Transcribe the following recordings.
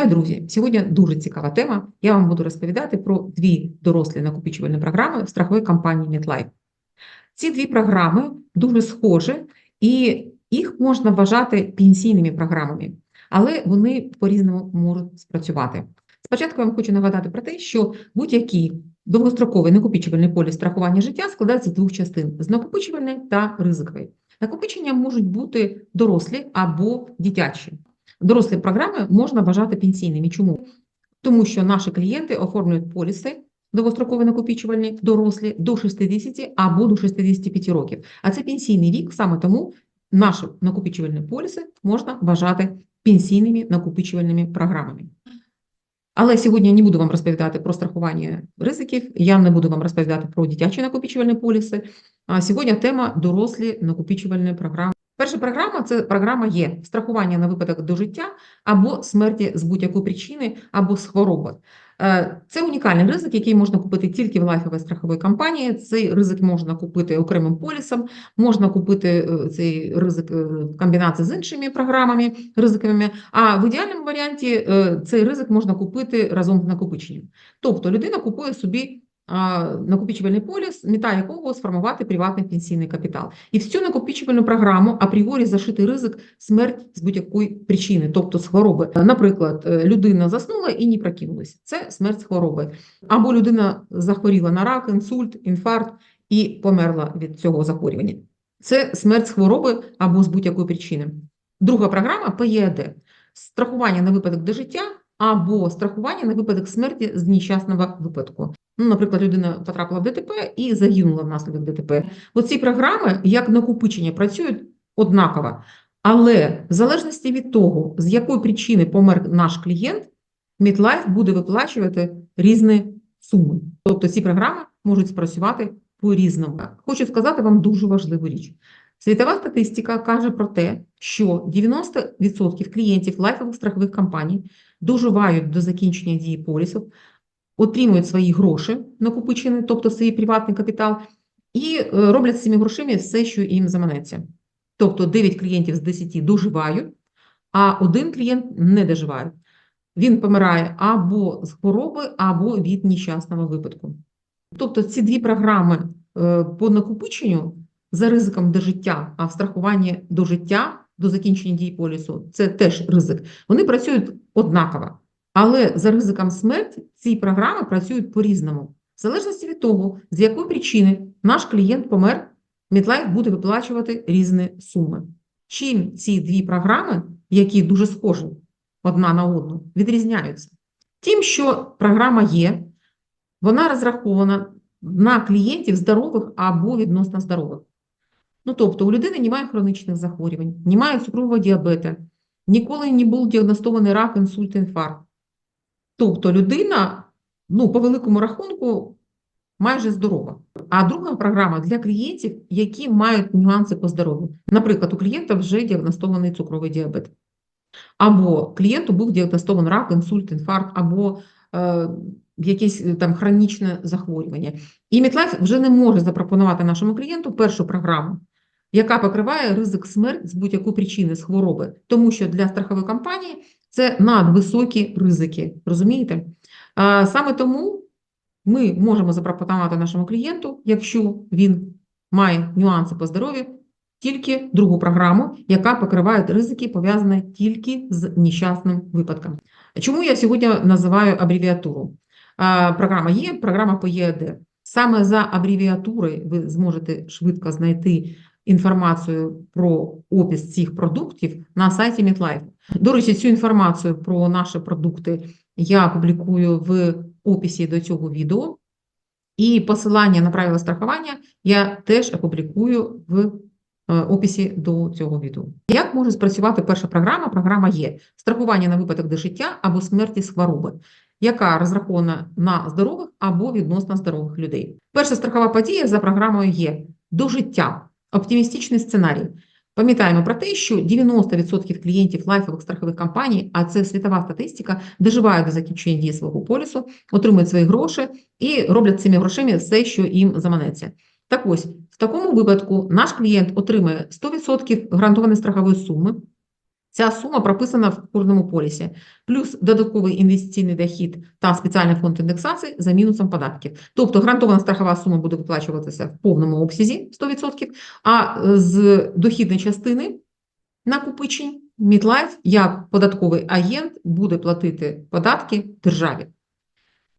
Вітаю, друзі! Сьогодні дуже цікава тема. Я вам буду розповідати про дві дорослі накопичувальні програми в страховій компанії MetLife. Ці дві програми дуже схожі, і їх можна вважати пенсійними програмами, але вони по-різному можуть спрацювати. Спочатку я вам хочу нагадати про те, що будь-який довгостроковий накопичувальний поліс страхування життя складається з двох частин: з накопичувальної та ризикової. Накопичення можуть бути дорослі або дитячі. Дорослі програми можна вважати пенсійними. Чому? Тому що наші клієнти оформлюють поліси довгострокові накопичувальні дорослі до 60 або до 65 років. А це пенсійний вік, саме тому наші накопичувальні поліси можна вважати пенсійними накопичувальними програмами. Але сьогодні я не буду вам розповідати про страхування ризиків, я не буду вам розповідати про дитячі накопичувальні поліси. А сьогодні тема дорослі накопичувальні програми. Перша програма це програма є страхування на випадок до життя або смерті з будь-якої причини, або з хвороби. Е, це унікальний ризик, який можна купити тільки в лайфовій страховій компанії. Цей ризик можна купити окремим полісом, можна купити е, цей ризик е, в комбінації з іншими програмами ризиковими. А в ідеальному варіанті цей ризик можна купити разом з накопиченням. Тобто людина купує собі накопичувальний поліс, мета якого сформувати приватний пенсійний капітал. І в цю накопичувальну програму апріорі зашитий ризик смерть з будь-якої причини, тобто з хвороби. Наприклад, е, людина заснула і не прокинулася. Це смерть з хвороби. Або людина захворіла на рак, інсульт, інфаркт і померла від цього захворювання. Це смерть з хвороби або з будь-якої причини. Друга програма ПЄД страхування на випадок до життя або страхування на випадок смерті з нещасного випадку. Ну, Наприклад, людина потрапила в ДТП і загинула внаслідок ДТП. Оці програми, як накопичення, працюють однаково. Але в залежності від того, з якої причини помер наш клієнт, MetLife буде виплачувати різні суми. Тобто ці програми можуть спрацювати по-різному. Хочу сказати вам дуже важливу річ. Світова статистика каже про те, що 90% клієнтів лайфових страхових компаній доживають до закінчення дії полісів, отримують свої гроші накопичені, тобто свій приватний капітал, і е, роблять з цими грошима все, що їм заманеться. Тобто 9 клієнтів з 10 доживають, а один клієнт не доживає. Він помирає або з хвороби, або від нещасного випадку. Тобто ці дві програми е, по накопиченню за ризиком до життя, а в страхуванні до життя до закінчення дії полісу це теж ризик. Вони працюють однаково. Але за ризиком смерті ці програми працюють по-різному. В залежності від того, з якої причини наш клієнт помер, MetLife буде виплачувати різні суми. Чим ці дві програми, які дуже схожі одна на одну, відрізняються? Тим, що програма є, вона розрахована на клієнтів здорових або відносно здорових. Ну, тобто, у людини немає хронічних захворювань, немає цукрового діабету, ніколи не був діагностований рак, інсульт, інфаркт. Тобто людина, ну, по великому рахунку, майже здорова. А друга програма для клієнтів, які мають нюанси по здоров'ю. Наприклад, у клієнта вже діагностований цукровий діабет. Або клієнту був діагностований рак, інсульт, інфаркт, або е, якесь там хронічне захворювання. І MetLife вже не може запропонувати нашому клієнту першу програму, яка покриває ризик смерті з будь-якої причини з хвороби, тому що для страхової компанії це надвисокі ризики. Розумієте? Саме тому ми можемо запропонувати нашому клієнту, якщо він має нюанси по здоров'ю, тільки другу програму, яка покриває ризики, пов'язані тільки з нещасним випадком. Чому я сьогодні називаю абревіатуру? Програма є, програма по ЄД. Саме за абревіатури ви зможете швидко знайти інформацію про опис цих продуктів на сайті MetLife. До речі, цю інформацію про наші продукти я публікую в описі до цього відео, і посилання на правила страхування я теж опублікую в е, описі до цього відео. Як може спрацювати перша програма? Програма є страхування на випадок до життя або смерті з хвороби. Яка розрахована на здорових або відносно здорових людей? Перша страхова подія за програмою є до життя, оптимістичний сценарій. Пам'ятаємо про те, що 90% клієнтів лайфових страхових компаній, а це світова статистика, доживають до закінчення дії свого полісу, отримують свої гроші і роблять цими грошима все, що їм заманеться. Так ось, в такому випадку наш клієнт отримує 100% гарантованої страхової суми, Ця сума прописана в кожному полісі, плюс додатковий інвестиційний дохід та спеціальний фонд індексації за мінусом податків. Тобто гарантована страхова сума буде виплачуватися в повному обсязі 100%, а е, з дохідної частини накопичень Мідлайф як податковий агент буде платити податки державі.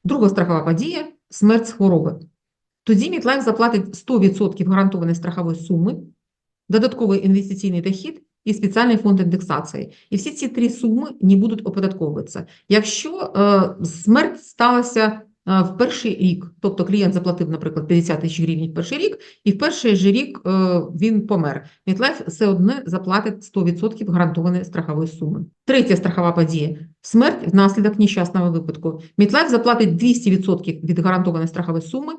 Друга страхова подія смерть з хвороби. Тоді Мідлайф заплатить 100% гарантованої страхової суми, додатковий інвестиційний дохід і спеціальний фонд індексації. І всі ці три суми не будуть оподатковуватися. Якщо е, смерть сталася е, в перший рік, тобто клієнт заплатив, наприклад, 50 тисяч гривень в перший рік, і в перший же рік е, він помер. Мітлайф все одне заплатить 100% гарантованої страхової суми. Третя страхова подія смерть внаслідок нещасного випадку. Мітлайф заплатить 200% від гарантованої страхової суми,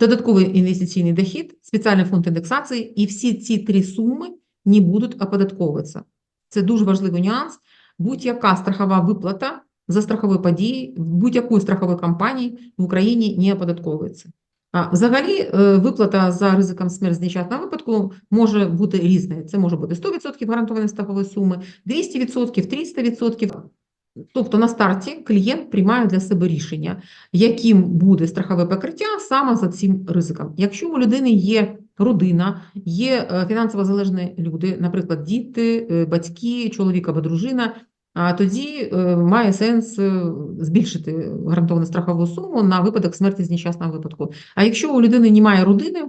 додатковий інвестиційний дохід, спеціальний фонд індексації, і всі ці три суми не будуть оподатковуватися. Це дуже важливий нюанс. Будь-яка страхова виплата за страхові події будь-якої страхової компанії в Україні не оподатковується. А взагалі, е, виплата за ризиком смерті з нещасного випадку може бути різною. Це може бути 100% гарантованої страхової суми, 200%, 300%. Тобто на старті клієнт приймає для себе рішення, яким буде страхове покриття саме за цим ризиком. Якщо у людини є родина, є е, фінансово залежні люди, наприклад, діти, е, батьки, чоловік або дружина, а тоді е, має сенс збільшити гарантовану страхову суму на випадок смерті з нещасного випадку. А якщо у людини немає родини,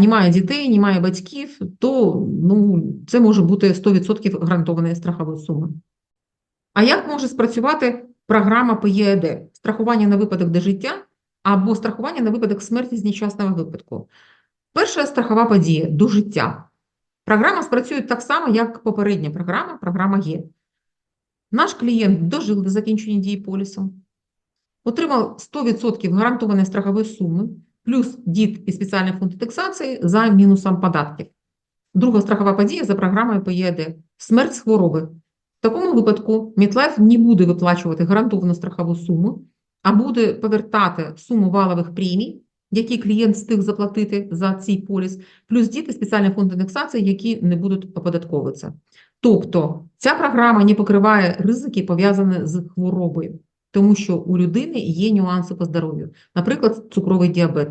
немає дітей, немає батьків, то ну, це може бути 100% гарантованої страхової суми. А як може спрацювати програма ПЄД – страхування на випадок до життя або страхування на випадок смерті з нещасного випадку? Перша страхова подія до життя. Програма спрацює так само, як попередня програма, програма Є. Наш клієнт дожив до закінчення дії полісу, отримав 100% гарантованої страхової суми, плюс дід і спеціальний фонд індексації за мінусом податків. Друга страхова подія за програмою ПЄД – смерть з хвороби. В такому випадку Мітлайф не буде виплачувати гарантовану страхову суму, а буде повертати суму валових премій, які клієнт встиг заплатити за цей поліс, плюс діти спеціальний фонд індексації, які не будуть оподатковуватися. Тобто ця програма не покриває ризики, пов'язані з хворобою, тому що у людини є нюанси по здоров'ю, наприклад, цукровий діабет.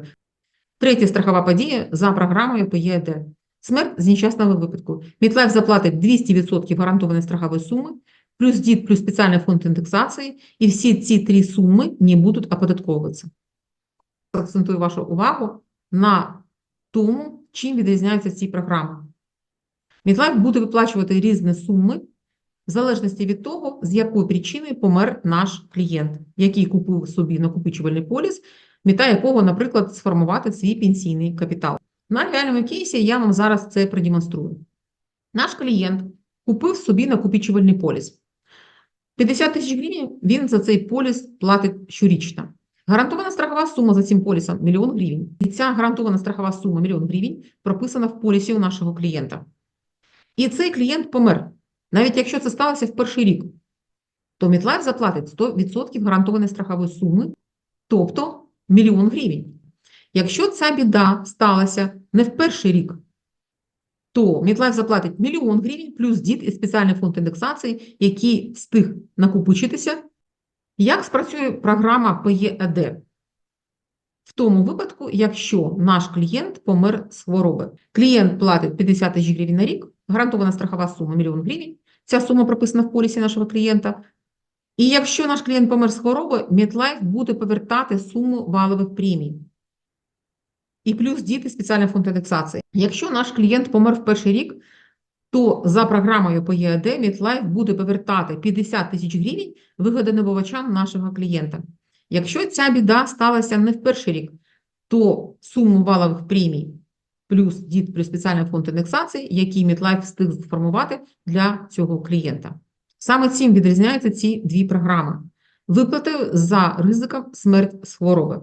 Третя страхова подія за програмою ПЄД. Смерть з нещасного випадку. Мітлайф заплатить 200% гарантованої страхової суми, плюс дід, плюс спеціальний фонд індексації, і всі ці три суми не будуть оподатковуватися. Акцентую вашу увагу на тому, чим відрізняються ці програми. Мітлайф буде виплачувати різні суми в залежності від того, з якої причини помер наш клієнт, який купив собі накопичувальний поліс, мета якого, наприклад, сформувати свій пенсійний капітал. На реальному кейсі я вам зараз це продемонструю. Наш клієнт купив собі накопичувальний поліс. 50 тисяч гривень він за цей поліс платить щорічно. Гарантована страхова сума за цим полісом – мільйон гривень. І ця гарантована страхова сума мільйон гривень прописана в полісі у нашого клієнта. І цей клієнт помер. Навіть якщо це сталося в перший рік, то Мітлайф заплатить 100% гарантованої страхової суми, тобто мільйон гривень. Якщо ця біда сталася не в перший рік, то Мітлайф заплатить мільйон гривень плюс дід і спеціальний фонд індексації, який встиг накопичитися. Як спрацює програма ПЄД? В тому випадку, якщо наш клієнт помер з хвороби. Клієнт платить 50 тисяч гривень на рік, гарантована страхова сума мільйон гривень. Ця сума прописана в полісі нашого клієнта. І якщо наш клієнт помер з хвороби, Мітлайф буде повертати суму валових премій і плюс діти спеціальний фонд індексації. Якщо наш клієнт помер в перший рік, то за програмою по ЄАД Мітлайф буде повертати 50 тисяч гривень вигодонабувачам нашого клієнта. Якщо ця біда сталася не в перший рік, то суму валових премій плюс дід плюс спеціальний фонд індексації, який Мітлайф встиг сформувати для цього клієнта. Саме цим відрізняються ці дві програми. Виплати за ризиком смерть з хвороби.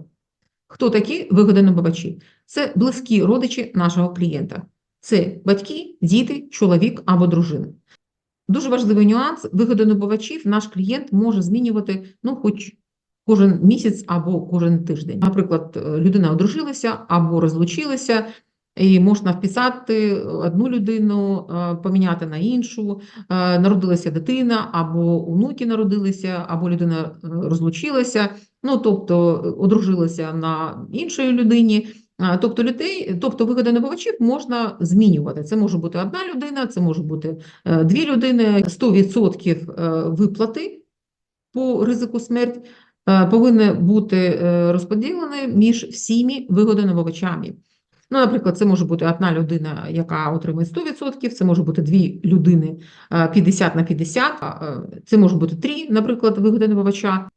Хто такі вигодонабувачі? Це близькі родичі нашого клієнта. Це батьки, діти, чоловік або дружина. Дуже важливий нюанс: вигодонабувачів наш клієнт може змінювати ну, хоч кожен місяць або кожен тиждень. Наприклад, людина одружилася або розлучилася, І можна вписати одну людину, е, поміняти на іншу. Е, Народилася дитина, або онуки народилися, або людина е, розлучилася, ну тобто е, одружилася на іншій людині. Тобто людей, тобто вигоди набувачів можна змінювати. Це може бути одна людина, це може бути е, дві людини, 100% е, виплати по ризику смерті е, повинні бути розподілені між всіми вигодонабувачами. Ну, наприклад, це може бути одна людина, яка отримує 100%, це може бути дві людини е, 50 на 50, е, це може бути три, наприклад, вигодонабувача.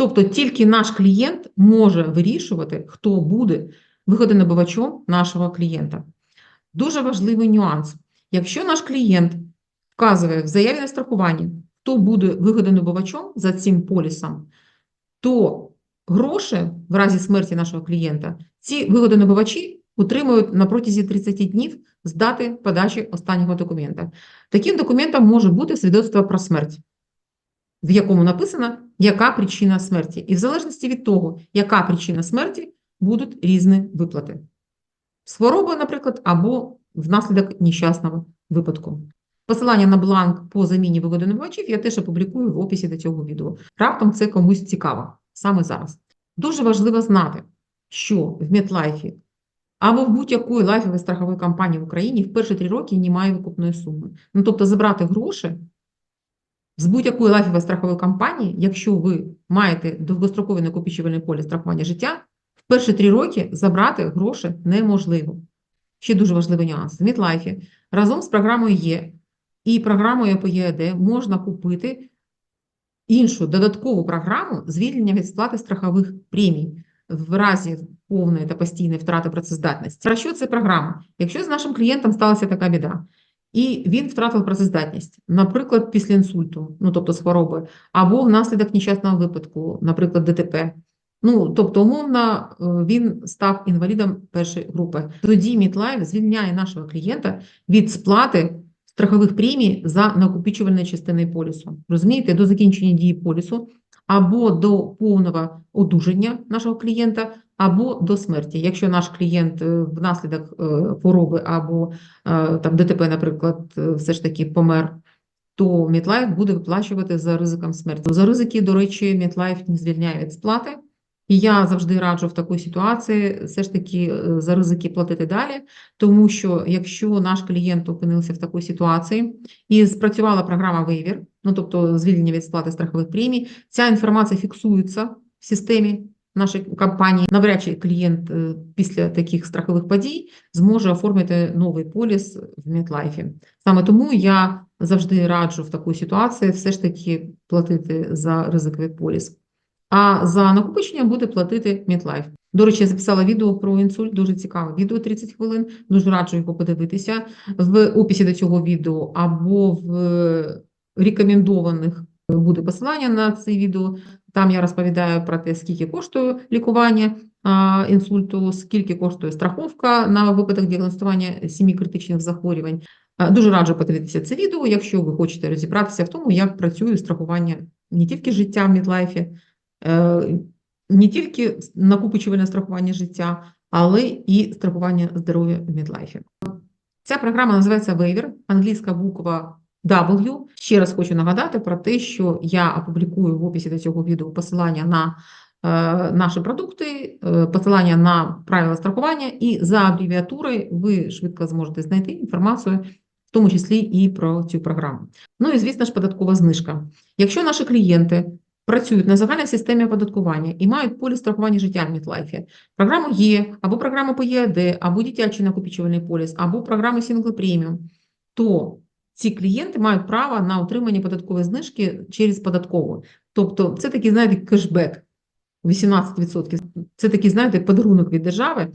Тобто тільки наш клієнт може вирішувати, хто буде вигодонабувачом нашого клієнта. Дуже важливий нюанс. Якщо наш клієнт вказує в заяві на страхування, хто буде вигодонабувачом за цим полісом, то гроші в разі смерті нашого клієнта ці вигодонабувачі отримують на протязі 30 днів з дати подачі останнього документа. Таким документом може бути свідоцтво про смерть в якому написано, яка причина смерті. І в залежності від того, яка причина смерті, будуть різні виплати. З хворобою, наприклад, або внаслідок нещасного випадку. Посилання на бланк по заміні вигодонабувачів я теж опублікую в описі до цього відео. Раптом це комусь цікаво, саме зараз. Дуже важливо знати, що в Медлайфі або в будь-якої лайфової страхової компанії в Україні в перші три роки немає викупної суми. Ну, тобто забрати гроші з будь-якої лайфової страхової компанії, якщо ви маєте довгостроковий накопичувальний поліс страхування життя, в перші три роки забрати гроші неможливо. Ще дуже важливий нюанс. В Мітлайфі разом з програмою Є і програмою по ЄД можна купити іншу додаткову програму звільнення від сплати страхових премій в разі повної та постійної втрати працездатності. Про що це програма? Якщо з нашим клієнтом сталася така біда, і він втратив працездатність, наприклад, після інсульту, ну тобто з хвороби, або внаслідок нещасного випадку, наприклад, ДТП. Ну, тобто, умовно, е, він став інвалідом першої групи. Тоді Мітлайф звільняє нашого клієнта від сплати страхових премій за накопичувальної частини полісу. Розумієте, до закінчення дії полісу або до повного одужання нашого клієнта, або до смерті. Якщо наш клієнт е, внаслідок е, хвороби або е, там ДТП, наприклад, все ж таки помер, то Мітлайф буде виплачувати за ризиком смерті. За ризики, до речі, Мітлайф не звільняє від сплати. І я завжди раджу в такій ситуації все ж таки за ризики платити далі, тому що якщо наш клієнт опинився в такій ситуації і спрацювала програма Waiver, ну тобто звільнення від сплати страхових премій, ця інформація фіксується в системі нашої компанії. Навряд чи клієнт е, після таких страхових подій зможе оформити новий поліс в Медлайфі. Саме тому я завжди раджу в такій ситуації все ж таки платити за ризиковий поліс. А за накопичення буде платити Медлайф. До речі, я записала відео про інсульт, дуже цікаве відео 30 хвилин. Дуже раджу його подивитися в описі до цього відео або в рекомендованих буде посилання на це відео. Там я розповідаю про те, скільки коштує лікування а, інсульту, скільки коштує страховка на випадок діагностування сімі критичних захворювань. А, Дуже раджу подивитися це відео, якщо ви хочете розібратися в тому, як працює страхування не тільки життя в Мідлайфі, е, не тільки накопичувальне страхування життя, але і страхування здоров'я в Мідлайфі. Ця програма називається Waiver, англійська буква W. Ще раз хочу нагадати про те, що я опублікую в описі до цього відео посилання на е, наші продукти, е, посилання на правила страхування, і за абревіатурою ви швидко зможете знайти інформацію, в тому числі і про цю програму. Ну і звісно ж, податкова знижка. Якщо наші клієнти працюють на загальній системі оподаткування і мають поліс страхування життя в Мітлайфі, програму Є, або програму по ЄАД, або дитячий накопичувальний поліс, або програму Single Premium, то ці клієнти мають право на отримання податкової знижки через податкову. Тобто це такий, знаєте, кешбек 18%. Це такий, знаєте, подарунок від держави.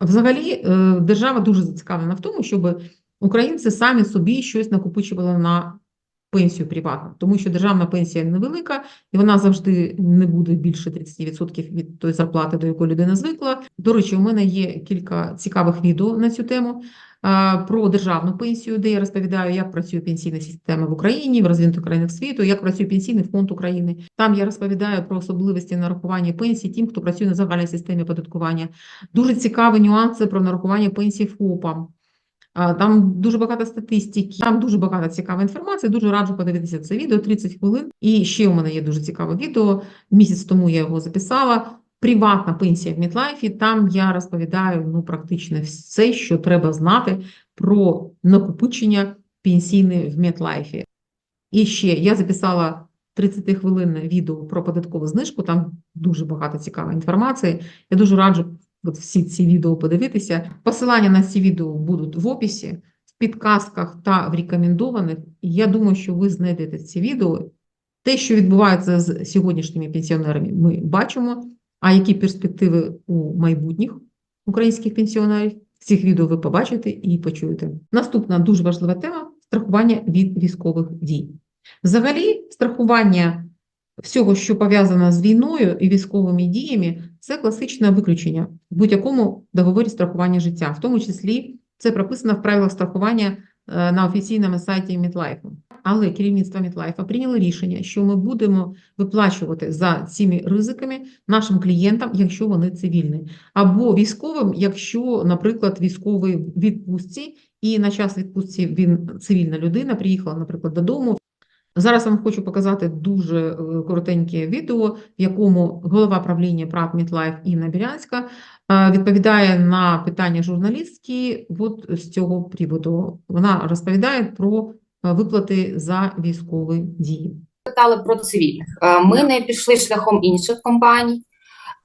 Взагалі, е, держава дуже зацікавлена в тому, щоб українці самі собі щось накопичували на пенсію приватну, тому що державна пенсія невелика, і вона завжди не буде більше 30% від тої зарплати, до якої людина звикла. До речі, у мене є кілька цікавих відео на цю тему. Е, про державну пенсію, де я розповідаю, як працює пенсійна система в Україні, в розвинутих країнах світу, як працює пенсійний фонд України. Там я розповідаю про особливості нарахування пенсій тим, хто працює на загальній системі оподаткування. Дуже цікаві нюанси про нарахування пенсій ФОПам. Там дуже багато статистики, там дуже багато цікавої інформації. Дуже раджу подивитися це відео 30 хвилин. І ще у мене є дуже цікаве відео. Місяць тому я його записала. Приватна пенсія в Мітлайфі. Там я розповідаю ну практично все, що треба знати про накопичення пенсійне в Мітлайфі. І ще я записала 30 хвилинне відео про податкову знижку. Там дуже багато цікавої інформації. Я дуже раджу от всі ці відео подивитися. Посилання на ці відео будуть в описі, в підказках та в рекомендованих. Я думаю, що ви знайдете ці відео. Те, що відбувається з сьогоднішніми пенсіонерами, ми бачимо. А які перспективи у майбутніх українських пенсіонерів? В цих відео ви побачите і почуєте. Наступна дуже важлива тема страхування від військових дій. Взагалі, страхування всього, що пов'язано з війною і військовими діями, це класичне виключення в будь-якому договорі страхування життя, в тому числі це прописано в правилах страхування на офіційному сайті Мітлайфу. Але керівництво Мітлайфа прийняло рішення, що ми будемо виплачувати за цими ризиками нашим клієнтам, якщо вони цивільні, або військовим, якщо, наприклад, військовий в відпустці, і на час відпустці він цивільна людина, приїхала, наприклад, додому. Зараз вам хочу показати дуже е, коротеньке відео, в якому голова правління прав Мітлайф Інна Бірянська е, відповідає на питання журналістки от з цього приводу. Вона розповідає про е, виплати за військові дії. питали про цивільних. Е, Ми не пішли шляхом інших компаній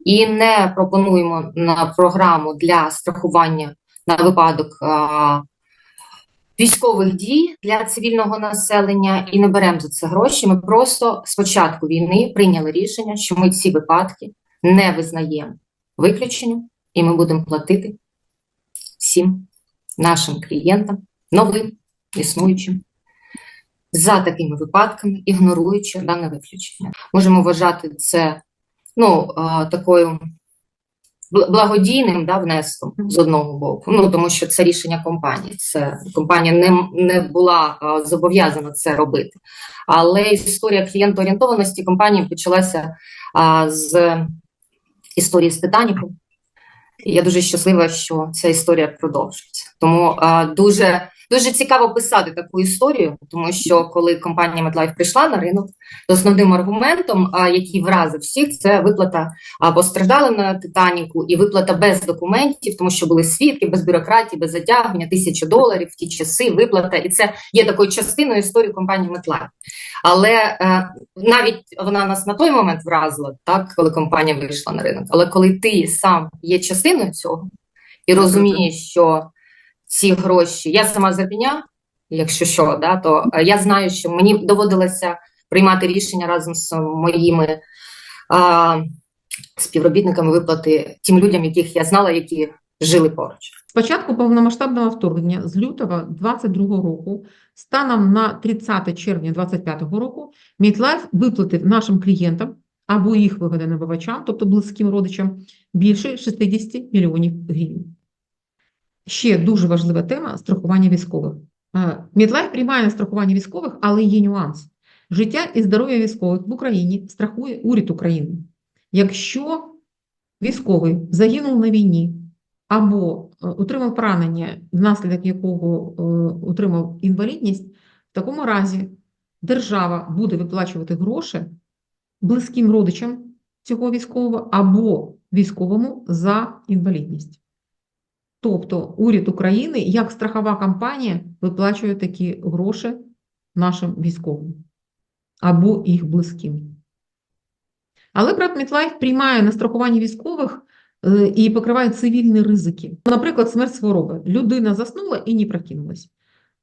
і не пропонуємо на програму для страхування на випадок е, військових дій для цивільного населення і не беремо за це гроші. Ми просто з початку війни прийняли рішення, що ми ці випадки не визнаємо виключенням, і ми будемо платити всім нашим клієнтам, новим, існуючим за такими випадками, ігноруючи дане виключення. Можемо вважати це ну, такою благодійним да, внеском з одного боку. Ну, тому що це рішення компанії. Це компанія не, не була а, зобов'язана це робити. Але історія клієнтоорієнтованості компанії почалася а, з історії з Титаніком. Я дуже щаслива, що ця історія продовжується. Тому а, дуже Дуже цікаво писати таку історію, тому що коли компанія MetLife прийшла на ринок, то основним аргументом, а, який вразив всіх, це виплата а, постраждалим на Титаніку і виплата без документів, тому що були свідки, без бюрократії, без затягування, тисяча доларів в ті часи, виплата, і це є такою частиною історії компанії MetLife. Але е, навіть вона нас на той момент вразила, так коли компанія вийшла на ринок. Але коли ти сам є частиною цього і розумієш, що ці гроші. Я сама з якщо що, да, то е, я знаю, що мені доводилося приймати рішення разом з моїми а, співробітниками виплати тим людям, яких я знала, які жили поруч. З початку повномасштабного вторгнення з лютого 2022 року станом на 30 червня 2025 року Мітлайф виплатив нашим клієнтам або їх вигодонабувачам, тобто близьким родичам, більше 60 мільйонів гривень. Ще дуже важлива тема страхування військових. Мідлайф приймає на страхування військових, але є нюанс. Життя і здоров'я військових в Україні страхує уряд України. Якщо військовий загинув на війні або е, отримав поранення, внаслідок якого е, отримав інвалідність, в такому разі держава буде виплачувати гроші близьким родичам цього військового або військовому за інвалідність. Тобто уряд України, як страхова компанія, виплачує такі гроші нашим військовим або їх близьким. Але брат Мітлайф приймає на страхування військових е, і покриває цивільні ризики. Наприклад, смерть хвороби. Людина заснула і не прокинулась.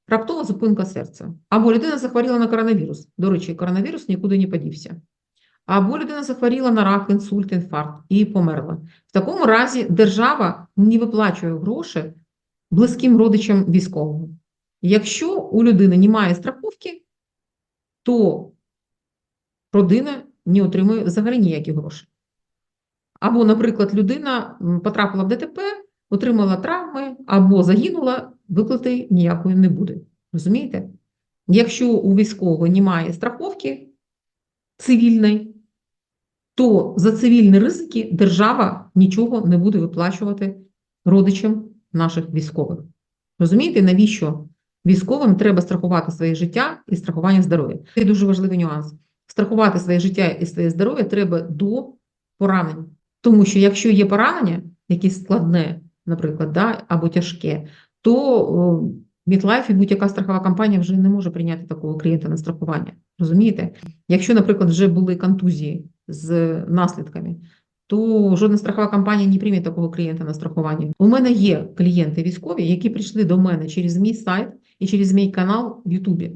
Раптова зупинка серця. Або людина захворіла на коронавірус. До речі, коронавірус нікуди не подівся. Або людина захворіла на рак, інсульт, інфаркт і померла. В такому разі держава не виплачує гроші близьким родичам військового. Якщо у людини немає страховки, то родина не отримує взагалі ніякі гроші. Або, наприклад, людина потрапила в ДТП, отримала травми або загинула, виплати ніякої не буде. Розумієте? Якщо у військового немає страховки цивільної, то за цивільні ризики держава нічого не буде виплачувати родичам наших військових. Розумієте, навіщо військовим треба страхувати своє життя і страхування здоров'я? Це дуже важливий нюанс. Страхувати своє життя і своє здоров'я треба до поранень. Тому що якщо є поранення, якесь складне, наприклад, да, або тяжке, то Мітлайф і будь-яка страхова компанія вже не може прийняти такого клієнта на страхування. Розумієте? Якщо, наприклад, вже були контузії з наслідками, то жодна страхова компанія не прийме такого клієнта на страхування. У мене є клієнти військові, які прийшли до мене через мій сайт і через мій канал в Ютубі.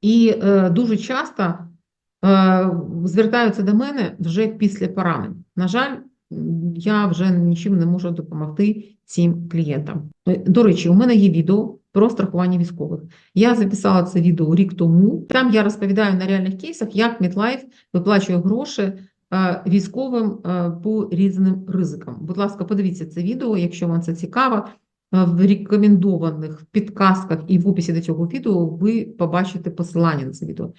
І е, дуже часто е, звертаються до мене вже після поранень. На жаль, я вже нічим не можу допомогти цим клієнтам. Е, До речі, у мене є відео про страхування військових. Я записала це відео рік тому. Там я розповідаю на реальних кейсах, як Мітлайф виплачує гроші е, військовим е, по різним ризикам. Будь ласка, подивіться це відео, якщо вам це цікаво. Е, В рекомендованих підказках і в описі до цього відео ви побачите посилання на це відео.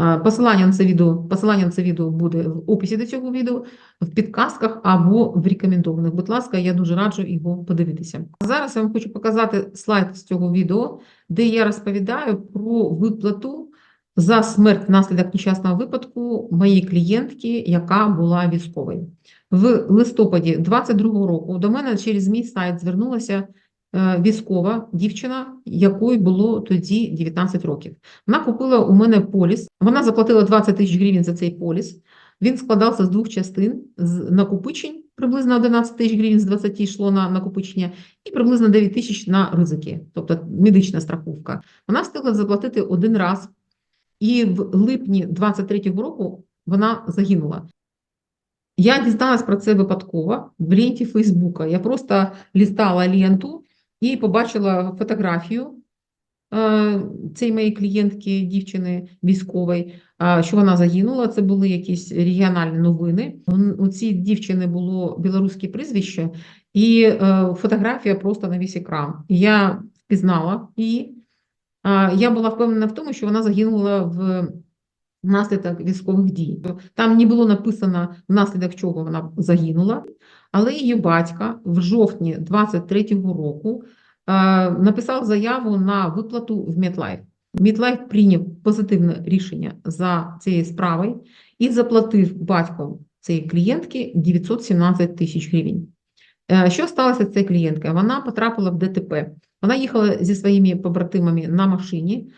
Е, Посилання на це відео, посилання на це відео буде в описі до цього відео, в підказках або в рекомендованих. Будь ласка, я дуже раджу його подивитися. Зараз я вам хочу показати слайд з цього відео, де я розповідаю про виплату за смерть внаслідок нещасного випадку моєї клієнтки, яка була військовою. В листопаді 22-го року до мене через мій сайт звернулася військова дівчина, якої було тоді 19 років. Вона купила у мене поліс. Вона заплатила 20 тисяч гривень за цей поліс. Він складався з двох частин з накопичень, приблизно 11 тисяч гривень з 20 йшло на накопичення, і приблизно 9 тисяч на ризики, тобто медична страховка. Вона встигла заплатити один раз, і в липні 23-го року вона загинула. Я дізналась про це випадково в ленті Фейсбука. Я просто лістала ленту і побачила фотографію е, цієї моєї клієнтки, дівчини військової, е, що вона загинула. Це були якісь регіональні новини. У цій дівчини було білоруське прізвище, і е, фотографія просто на весь екран. Я впізнала її. Я була впевнена в тому, що вона загинула в внаслідок військових дій. Там не було написано, внаслідок чого вона загинула, але її батька в жовтні 23-го року е, написав заяву на виплату в Медлайф. Медлайф прийняв позитивне рішення за цією справою і заплатив батьком цієї клієнтки 917 тисяч гривень. Е, Що сталося з цією клієнткою? Вона потрапила в ДТП. Вона їхала зі своїми побратимами на машині,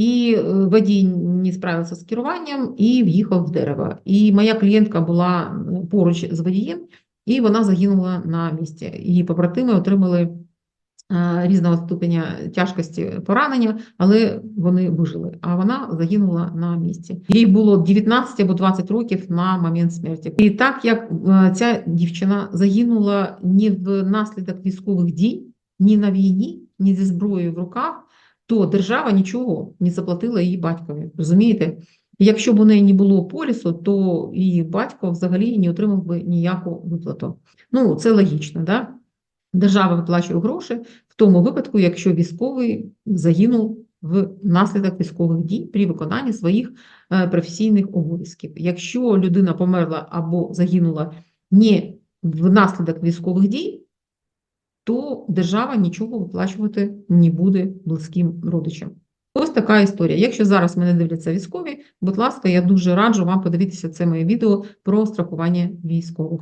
і е, водій не справився з керуванням і в'їхав в дерево. І моя клієнтка була е, поруч з водієм, і вона загинула на місці. Її побратими отримали е, різного ступеня тяжкості поранення, але вони вижили. А вона загинула на місці. Їй було 19 або 20 років на момент смерті. І так як е, ця дівчина загинула не внаслідок військових дій, ні на війні, ні зі зброєю в руках, то держава нічого не заплатила її батькові. Розумієте? Якщо б у неї не було полісу, то її батько взагалі не отримав би ніяку виплату. Ну, це логічно, да? Держава виплачує гроші в тому випадку, якщо військовий загинув внаслідок військових дій при виконанні своїх е, професійних обов'язків. Якщо людина померла або загинула не внаслідок військових дій, то держава нічого виплачувати не буде близьким родичам. Ось така історія. Якщо зараз мене дивляться військові, будь ласка, я дуже раджу вам подивитися це моє відео про страхування військових.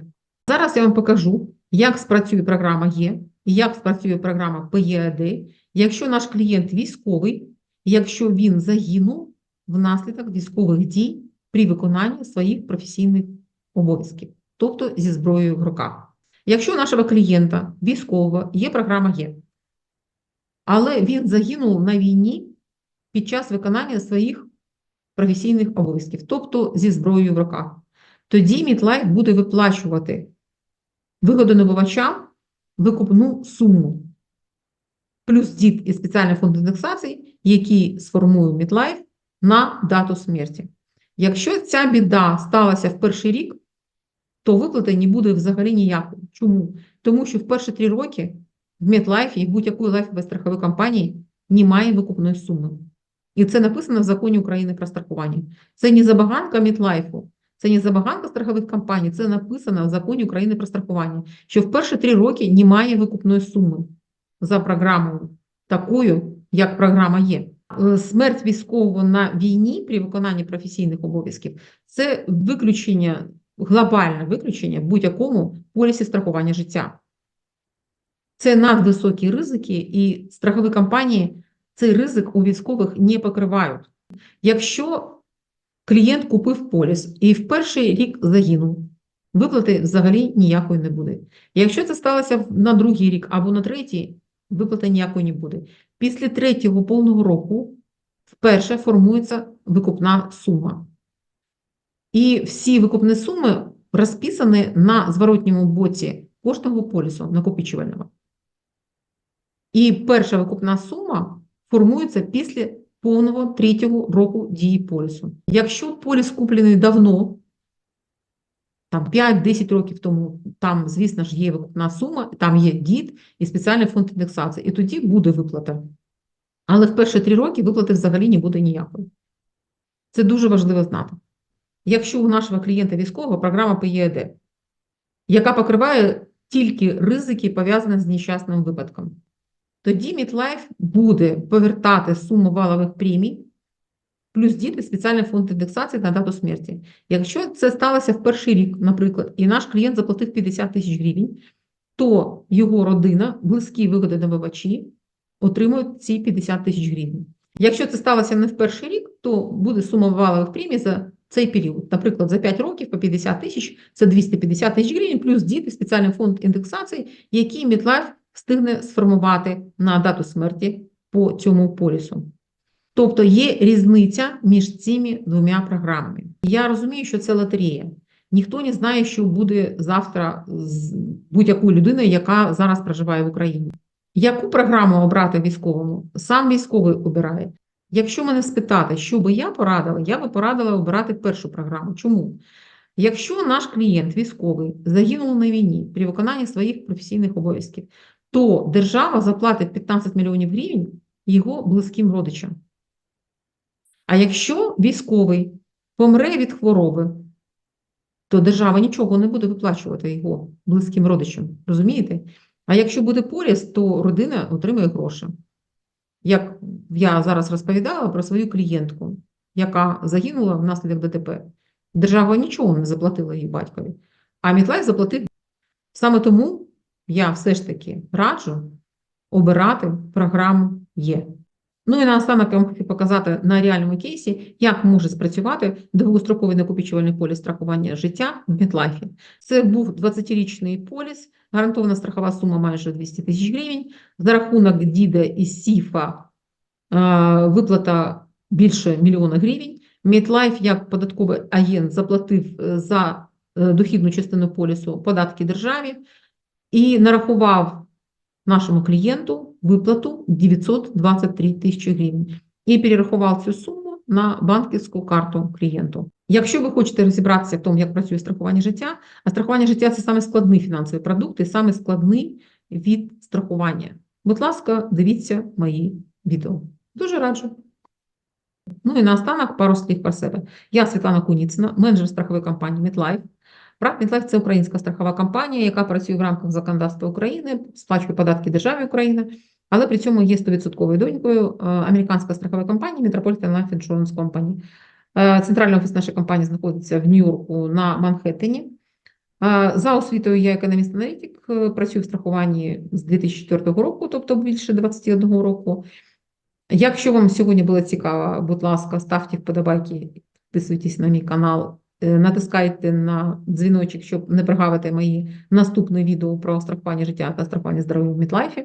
Зараз я вам покажу, як спрацює програма Є, як спрацює програма ПЄАД, якщо наш клієнт військовий, якщо він загинув внаслідок військових дій при виконанні своїх професійних обов'язків, тобто зі зброєю в руках. Якщо у нашого клієнта військового є програма Є, але він загинув на війні під час виконання своїх професійних обов'язків, тобто зі зброєю в руках, тоді Мітлайф буде виплачувати вигодонабувачам викупну суму, плюс дід і спеціальний фонд індексації, який сформує Мітлайф на дату смерті. Якщо ця біда сталася в перший рік, то виплати не буде взагалі ніякої. Чому? Тому що в перші три роки в MetLife і в будь-якої лайфової страхової компанії немає викупної суми. І це написано в законі України про страхування. Це не забаганка MetLife, це не забаганка страхових компаній, це написано в законі України про страхування, що в перші три роки немає викупної суми за програмою такою, як програма є. Е, Смерть військового на війні при виконанні професійних обов'язків це виключення, глобальне виключення в будь-якому полісі страхування життя. Це надвисокі ризики, і страхові компанії цей ризик у військових не покривають. Якщо клієнт купив поліс і в перший рік загинув, виплати взагалі ніякої не буде. Якщо це сталося на другий рік або на третій, виплати ніякої не буде. Після третього повного року вперше формується викупна сума. І всі викупні суми розписані на зворотньому боці кожного полісу накопичувального. І перша викупна сума формується після повного третього року дії полісу. Якщо поліс куплений давно, там 5-10 років тому, там, звісно ж, є викупна сума, там є дід і спеціальний фонд індексації, і тоді буде виплата. Але в перші три роки виплати взагалі не буде ніякої. Це дуже важливо знати. Якщо у нашого клієнта військового програма ПЄД, яка покриває тільки ризики, пов'язані з нещасним випадком, тоді MetLife буде повертати суму валових премій плюс діти спеціальний фонд індексації на дату смерті. Якщо це сталося в перший рік, наприклад, і наш клієнт заплатив 50 тисяч гривень, то його родина, близькі вигодонабивачі отримують ці 50 тисяч гривень. Якщо це сталося не в перший рік, то буде сума валових премій за цей період. Наприклад, за 5 років по 50 тисяч це 250 тисяч гривень, плюс діти, спеціальний фонд індексації, який MetLife встигне сформувати на дату смерті по цьому полісу. Тобто є різниця між цими двома програмами. Я розумію, що це лотерея. Ніхто не знає, що буде завтра з будь-якою людиною, яка зараз проживає в Україні. Яку програму обрати військовому? Сам військовий обирає. Якщо мене спитати, що би я порадила, я би порадила обирати першу програму. Чому? Якщо наш клієнт військовий загинув на війні при виконанні своїх професійних обов'язків, то держава заплатить 15 мільйонів гривень його близьким родичам. А якщо військовий помре від хвороби, то держава нічого не буде виплачувати його близьким родичам. Розумієте? А якщо буде поліс, то родина отримує гроші. Як я зараз розповідала про свою клієнтку, яка загинула внаслідок ДТП, держава нічого не заплатила її батькові, а Мітлайф заплатив. Саме тому я все ж таки раджу обирати програму Є. Ну і наостанок я вам хочу показати на реальному кейсі, як може спрацювати довгостроковий накопичувальний поліс страхування життя в Метлайфі. Це був 20-річний поліс, гарантована страхова сума майже 200 тисяч гривень. За рахунок діда і СІФа е, виплата більше мільйона гривень. Метлайф як податковий агент заплатив е, за е, дохідну частину полісу податки державі і нарахував нашому клієнту виплату 923 тисячі гривень і перерахував цю суму на банківську карту клієнту. Якщо ви хочете розібратися в тому, як працює страхування життя, а страхування життя це саме складний фінансовий продукт і саме складний від страхування. Будь ласка, дивіться мої відео. Дуже раджу. Ну і наостанок пару слів про себе. Я Світлана Куніцина, менеджер страхової компанії MetLife. Брат Мітлайф це українська страхова компанія, яка працює в рамках законодавства України, сплачує податки державі України, але при цьому є 100% донькою е, американська страхова компанія Metropolitan Life Insurance Company. Е, Центральний офіс нашої компанії знаходиться в Нью-Йорку на Манхеттені. Е, За освітою я економіст-аналітик, працюю в страхуванні з 2004 року, тобто більше 21 року. Якщо вам сьогодні було цікаво, будь ласка, ставте вподобайки, підписуйтесь на мій канал. Натискайте на дзвіночок, щоб не прогавити мої наступні відео про страхування життя та страхування здоров'я в Мітлайфі.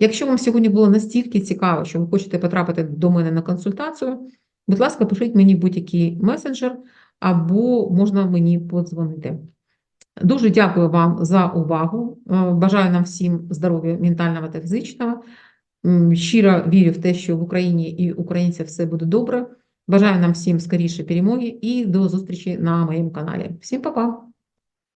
Якщо вам сьогодні було настільки цікаво, що ви хочете потрапити до мене на консультацію, будь ласка, пишіть мені будь-який месенджер або можна мені подзвонити. Дуже дякую вам за увагу. Е, Бажаю нам всім здоров'я ментального та фізичного. Щиро вірю в те, що в Україні і українців все буде добре. Бажаю нам всім скоріше перемоги і до зустрічі на моєму каналі. Всім па-па!